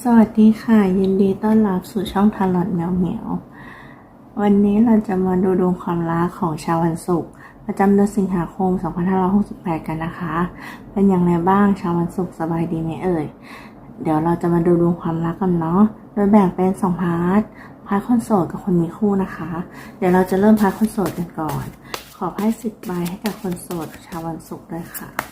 สวัสดีค่ะ ยินดีต้อนรับสู่ช่องทาร์ลอตแมวเหมียว วันนี้เราจะมาดูดวงความรักของชาววันศุกร์ประจำเดือนสิงหาคม 2568 กันนะคะ เป็นอย่างไรบ้างชาววันศุกร์สบายดีไหมเอ่ย เดี๋ยวเราจะมาดูดวงความรักกันเนาะ โดยแบ่งเป็นสองพาร์ท พาร์ทคนโสดกับคนมีคู่นะคะ เดี๋ยวเราจะเริ่มพาร์ทคนโสดกันก่อน ขอไพ่สิบใบให้กับคนโสดชาววันศุกร์ด้วยค่ะ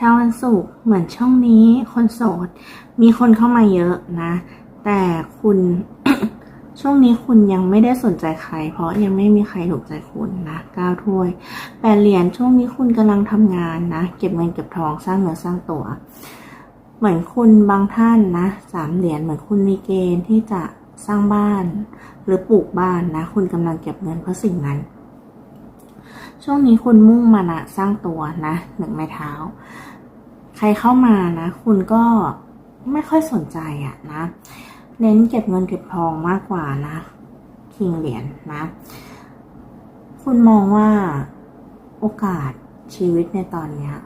เช้าวันศุกร์เหมือนช่องนี้ คนโสด มีคนเข้ามาเยอะนะ แต่คุณช่วงนี้คุณยังไม่ได้สนใจใคร เพราะยังไม่มีใครถูกใจคุณนะก้าวถ้วยแปดเหรียญช่วงนี้คุณกำลังทำงานนะ เก็บเงินเก็บทองสร้างเนื้อสร้างตัว เหมือนคุณบางท่านนะสามเหรียญเหมือนคุณมีเกณฑ์ที่จะสร้างบ้าน หรือปลูกบ้านนะ คุณกำลังเก็บเงินเพื่อสิ่งนั้น ช่วงนี้คุณมุ่งมานะสร้างตัวนะหนึ่งไม้เท้า ใครเข้ามานะ คุณก็ไม่ค่อยสนใจอะนะ เน้นเก็บเงินเก็บทองมากกว่านะ คิงเหรียญนะ คุณมองว่าโอกาสชีวิตในตอนเนี้ย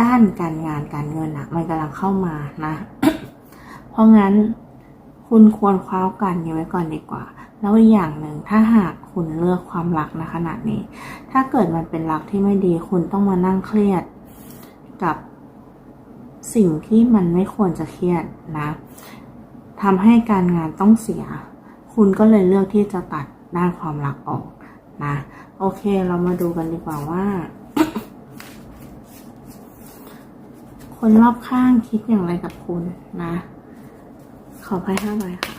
ด้านการงานการเงินอะมันกำลังเข้ามานะ เพราะงั้นคุณควรคว้าโอกาสนี้ไว้ก่อนดีกว่า แล้วอีกอย่างหนึ่งถ้าหากคุณเลือกความรักในขณะนี้ ถ้าเกิดมันเป็นรักที่ไม่ดีคุณต้องมานั่งเครียด กับสิ่งที่มันไม่ควรจะเครียดนะทำให้การงานต้องเสีย คุณก็เลยเลือกที่จะตัดด้านความรักออกนะ โอเคเรามาดูกันดีกว่าว่า คนรอบข้างคิดอย่างไรกับคุณนะ ขอไพ่ห้าใบค่ะ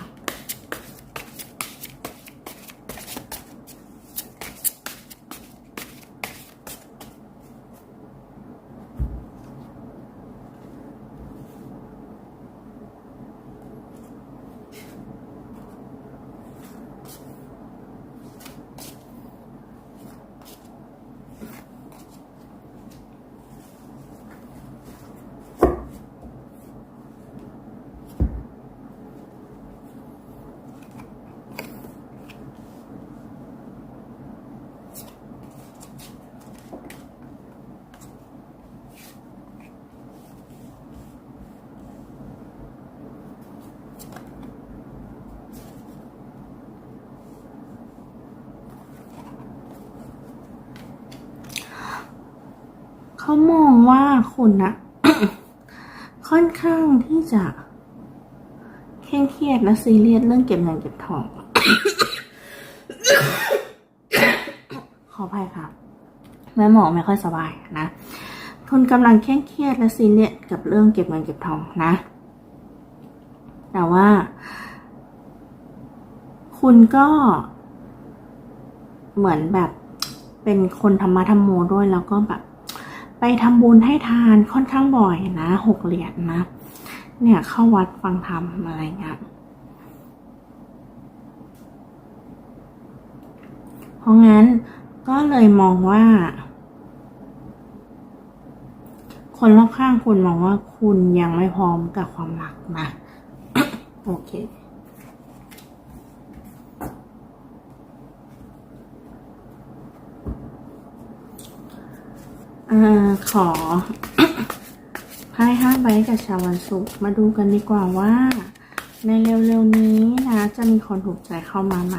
เขามองว่าคุณนะค่อนข้างที่จะเคร่งเครียดและซีเรียสเรื่องเก็บเงินเก็บทอง ขออภัยค่ะ แม่หมอไม่ค่อยสบายนะคุณกำลังเคร่งเครียดและซีเรียสกับเรื่องเก็บเงินเก็บทองนะ แต่ว่า คุณก็เหมือนแบบเป็นคนธรรมะธรรมโมด้วยแล้วก็แบบ ไปทำบุญให้ทานค่อนข้างบ่อยนะหกเหรียญนะ เนี่ยเข้าวัดฟังธรรมอะไรเงี้ยเพราะงั้นก็เลยมองว่า คนรอบข้างคุณมองว่าคุณยังไม่พร้อมกับความรักนะ โอเค อ่อขอไพ่ห้าใบกับชาววันศุกร์มาดูกันดีกว่าว่า ในเร็วๆนี้นะ จะมีคนถูกใจเข้ามาไหม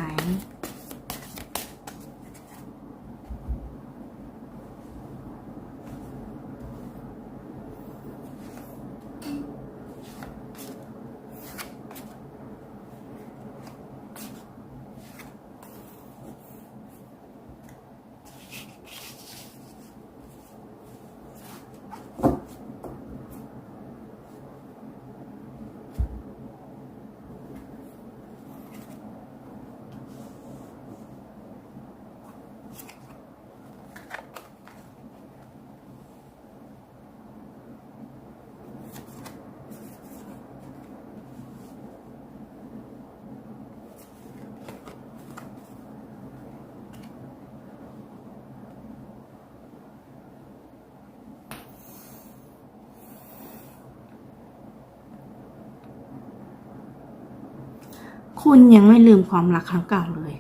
คุณยังไม่ลืมความรักครั้งเก่าเลย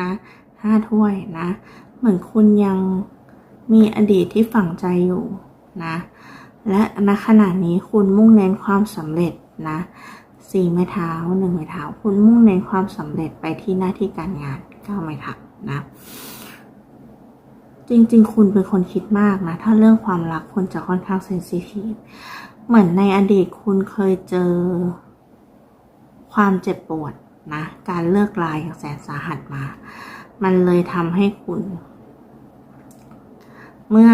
นะห้าถ้วยนะ เหมือนคุณยังมีอดีตที่ฝังใจอยู่นะ และณขณะนี้คุณมุ่งเน้นความสำเร็จนะสี่ไม้เท้าหนึ่งไม้เท้า คุณมุ่งเน้นความสำเร็จไปที่หน้าที่การงานเก้าไม้เท้านะ จริงๆ คุณเป็นคนคิดมากนะ ถ้าเรื่องความรักคุณจะค่อนข้างเซนซิทีฟเหมือนในอดีตคุณเคยเจอ ความเจ็บปวดนะ การเลิกลาอย่างแสนสาหัสมา มันเลยทำให้คุณ เมื่อ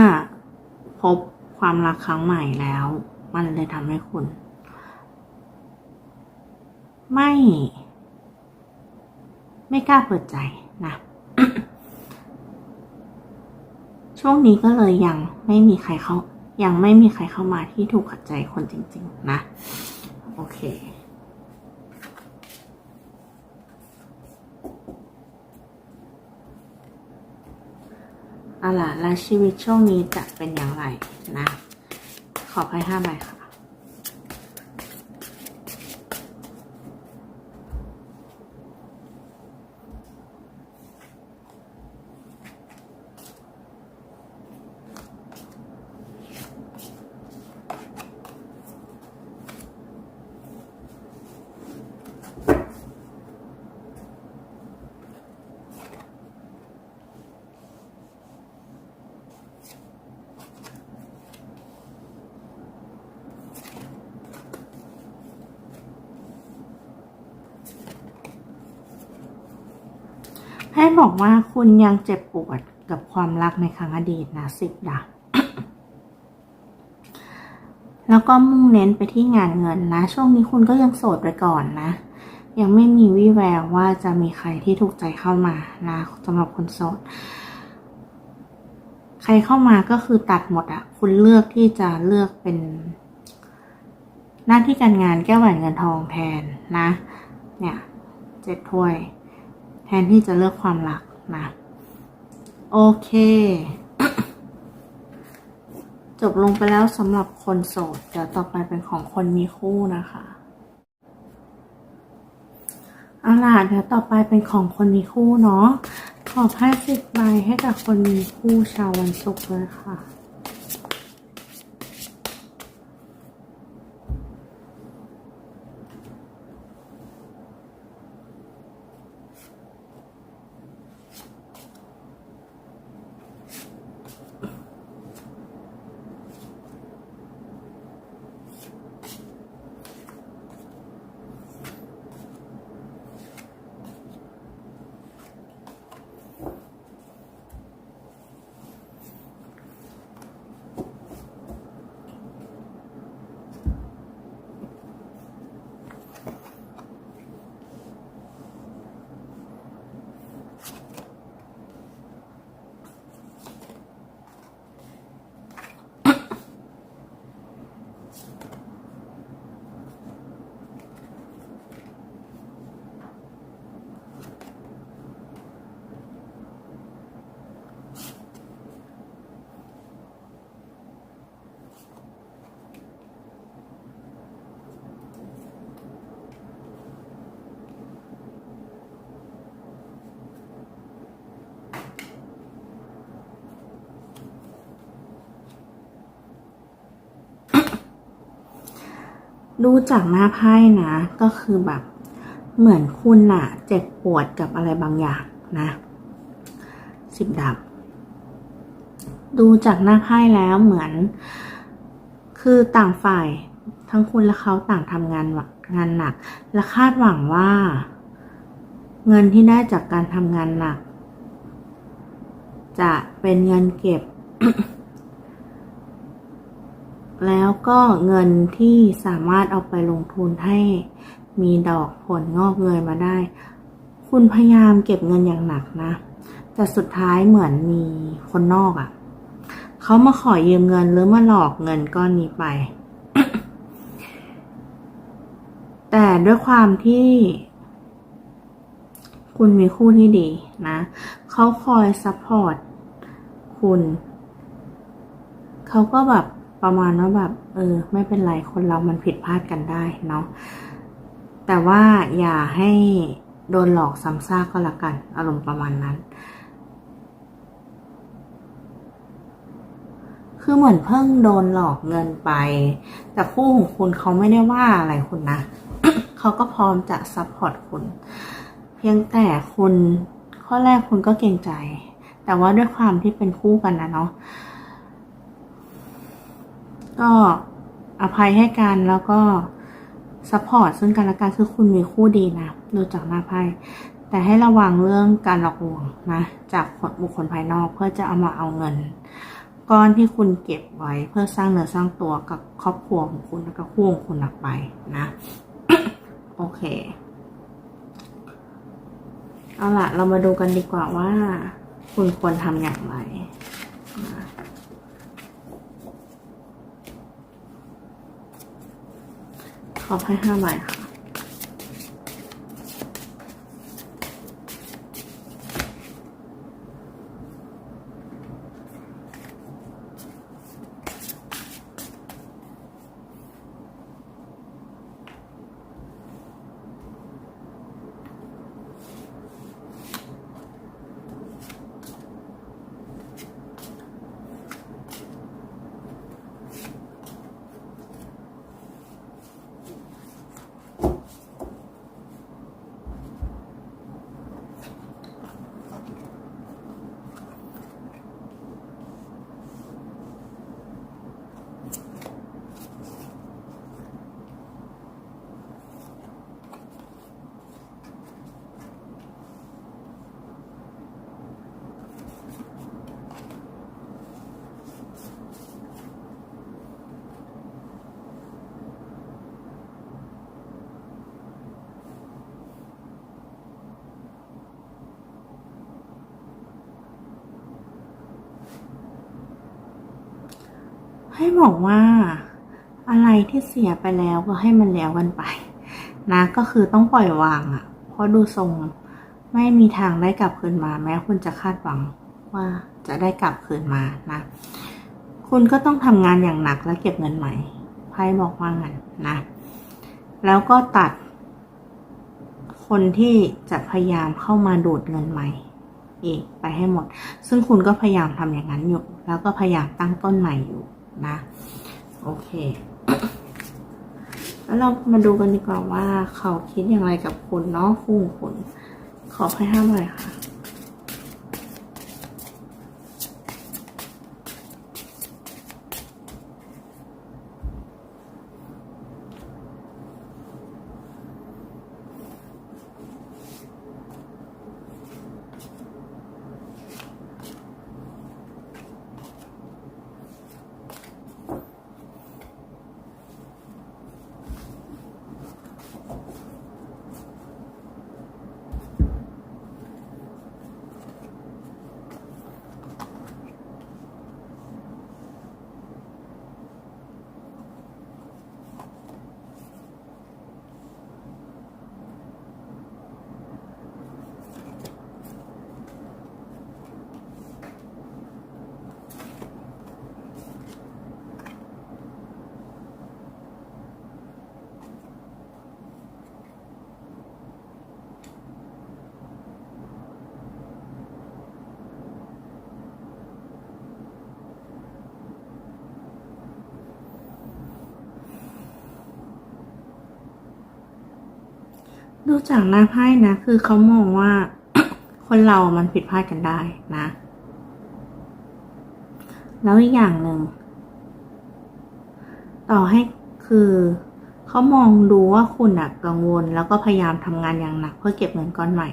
พบความรักครั้งใหม่แล้ว มันเลยทำให้คุณ ไม่ ไม่กล้าเปิดใจนะ ช่วงนี้ก็เลยยังไม่มีใครเข้ายังไม่มีใครเข้ามาที่ถูกขัดใจคนจริง ๆ นะ โอเค เอาล่ะและชีวิตช่วงนี้จะเป็นอย่างไรนะ ขอไพ่ห้าใบค่ะ ให้บอกว่าคุณยังเจ็บปวดกับความรักในครั้งอดีตนะสิบดาบแล้วก็มุ่งเน้นไปที่งานเงินนะ ช่วงนี้คุณก็ยังโสดไปก่อนนะ ยังไม่มีวี่แววว่าจะมีใครที่ถูกใจเข้ามานะสำหรับคนโสด ใครเข้ามาก็คือตัดหมดอะคุณเลือกที่จะเลือกเป็น หน้าที่การงานแก้วแหวนเงินทองแทนนะ เนี่ยเจ็ดถ้วย แทนที่จะเลือกความรักนะ โอเค จบลงไปแล้วสำหรับคนโสด เดี๋ยวต่อไปเป็นของคนมีคู่นะคะเอาล่ะเดี๋ยวต่อไปเป็นของคนมีคู่เนาะขอไพ่สิบใบให้กับคนมีคู่ชาววันศุกร์เลยค่ะ ดูจากหน้าไพ่นะ ก็คือแบบเหมือนคุณน่ะเจ็บปวดกับอะไรบางอย่างนะสิบดับ ดูจากหน้าไพ่แล้วเหมือน คือต่างฝ่ายทั้งคุณและเขาต่างทำงานงานหนัก และคาดหวังว่า เงินที่ได้จากการทำงานหนัก จะเป็นเงินเก็บ แล้วก็เงินที่สามารถเอาไปลงทุนให้มีดอกผลงอกเงยมาได้ คุณพยายามเก็บเงินอย่างหนักนะ แต่สุดท้ายเหมือนมีคนนอกอะ่ะเขามาขอยืมเงินหรือมาหลอกเงินก้อนนี้ไป แต่ด้วยความที่ คุณมีคู่ที่ดีนะ เขาคอยซัพพอร์ตคุณ เขาก็แบบ ประมาณว่าแบบ เออ ไม่เป็นไรคนเรามันผิดพลาดกันได้เนาะแต่ว่าอย่าให้โดนหลอกซ้ำซากก็แล้วกัน อารมณ์ประมาณนั้น คือเหมือนเพิ่งโดนหลอกเงินไป แต่คู่ของคุณเขาไม่ได้ว่าอะไรคุณนะเขาก็พร้อมจะซัพพอร์ตคุณ เพียงแต่คุณข้อแรกคุณก็เกรงใจ แต่ว่าด้วยความที่เป็นคู่กันนะเนาะ ก็อภัยให้กันแล้วก็ซัพพอร์ตซึ่งกันและกันคือคุณมีคู่ดีนะดูจากหน้าไพ่แต่ให้ระวังเรื่องการหลอกลวงนะจากบุคคลภายนอกเพื่อจะเอามาเอาเงิน ก้อนที่คุณเก็บไว้เพื่อสร้างเนื้อสร้างตัวกับครอบครัวของคุณแล้วก็คู่ของคุณออกไปนะ โอเค เอาล่ะเรามาดูกันดีกว่าว่า คุณควรทำอย่างไรนะ ขอให้ห้าใบค่ะ ให้บอกว่าอะไรที่เสียไปแล้วก็ให้มันแล้วกันไป นะ ก็คือต้องปล่อยวางอะ่ะ เพราะดูทรงไม่มีทางได้กลับคืนมา แม้คุณจะคาดหวังว่าจะได้กลับคืนมานะ คุณก็ต้องทำงานอย่างหนักและเก็บเงินใหม่ไพ่บอกว่างั้นนะ แล้วก็ตัด คนที่จะพยายามเข้ามาดูดเงินใหม่อีกไปให้หมด ซึ่งคุณก็พยายามทำอย่างนั้นอยู่ แล้วก็พยายามตั้งต้นใหม่อยู่ นะ โอเคแล้วเรามาดูกันดีกว่าว่าเขาคิดอย่างไรกับคุณเนาะคู่ของคุณขอให้ห้ามเลยค่ะ ดูจากหน้าไพ่นะ คือเขามองว่า คนเรามันผิดพลาดกันได้นะ แล้วอีกอย่างหนึ่ง ต่อให้คือเขามองดูว่าคุณอะกังวล แล้วก็พยายามทำงานอย่างหนัก เพื่อเก็บเงินก้อนใหม่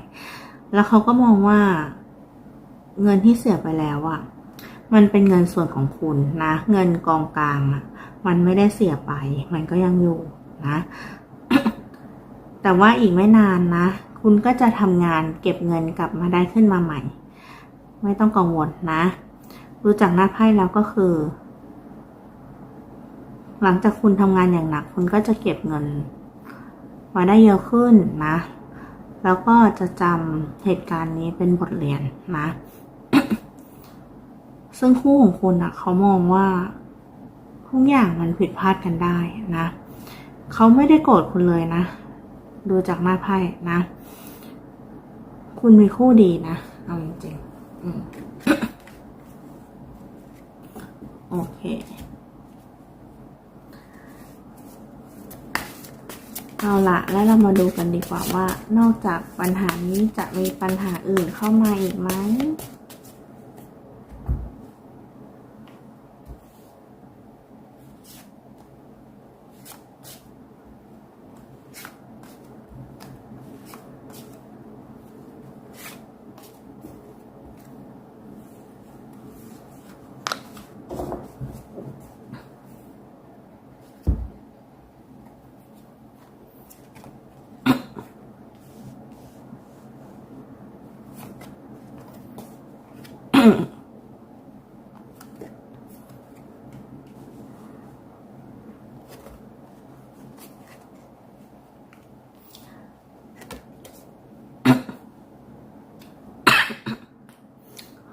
แล้วเขาก็มองว่าเงินที่เสียไปแล้วอะมันเป็นเงินส่วนของคุณนะ เงินกองกลางอะมันไม่ได้เสียไป มันก็ยังอยู่นะ แต่ว่าอีกไม่นานนะ คุณก็จะทำงานเก็บเงินกลับมาได้ขึ้นมาใหม่ ไม่ต้องกังวลนะดูจากหน้าไพ่แล้วก็คือ หลังจากคุณทำงานอย่างหนัก คุณก็จะเก็บเงิน มาได้เยอะขึ้นนะ แล้วก็จะจำเหตุการณ์นี้เป็นบทเรียนนะ ซึ่งคู่ของคุณอะเขามองว่าทุกอย่างมันผิดพลาดกันได้นะ เขาไม่ได้โกรธคุณเลยนะ ดูจากหน้าไพ่นะ คุณมีคู่ดีนะ เอาจริงๆโอเค เอาละแล้วเรามาดูกันดีกว่าว่า นอกจากปัญหานี้จะมีปัญหาอื่นเข้ามาอีกไหม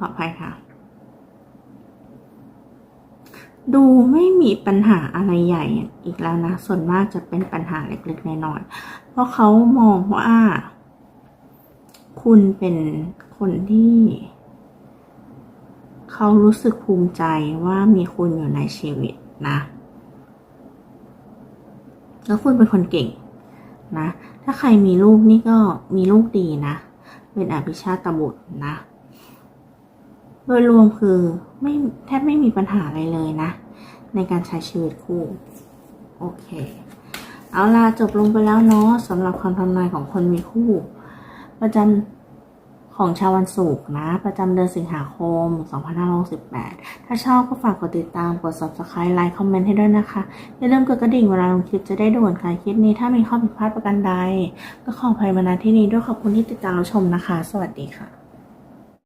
ออภัยค่ะ ดูไม่มีปัญหาอะไรใหญ่อีกแล้วนะ ส่วนมากจะเป็นปัญหาเล็กๆน้อยๆเพราะเขามองว่าคุณเป็นคนที่เขารู้สึกภูมิใจว่ามีคุณอยู่ในชีวิตนะ แล้วคุณเป็นคนเก่งนะ ถ้าใครมีลูกนี่ก็มีลูกดีนะ เป็นอภิชาตบุตรนะ โดยรวมคือไม่แทบไม่มีปัญหาอะไรเลยนะ ในการใช้ชีวิตคู่ โอเค เอาล่ะจบลงไปแล้วเนาะสำหรับคำทำนายของคนมีคู่ ประจำของชาววันศุกร์นะ ประจำเดือนสิงหาคม 2568 ถ้าชอบก็ฝากกดติดตามกด subscribe ไลค์คอมเมนต์ให้ด้วยนะคะ อย่าลืมกดกระดิ่งเวลาลงคลิปจะได้ด่วนค่ะคลิปนี้ถ้ามีข้อผิดพลาดประการใด ก็ขออภัยมาณที่นี้ด้วยขอบคุณที่ติดตามรับชมนะคะ สวัสดีค่ะ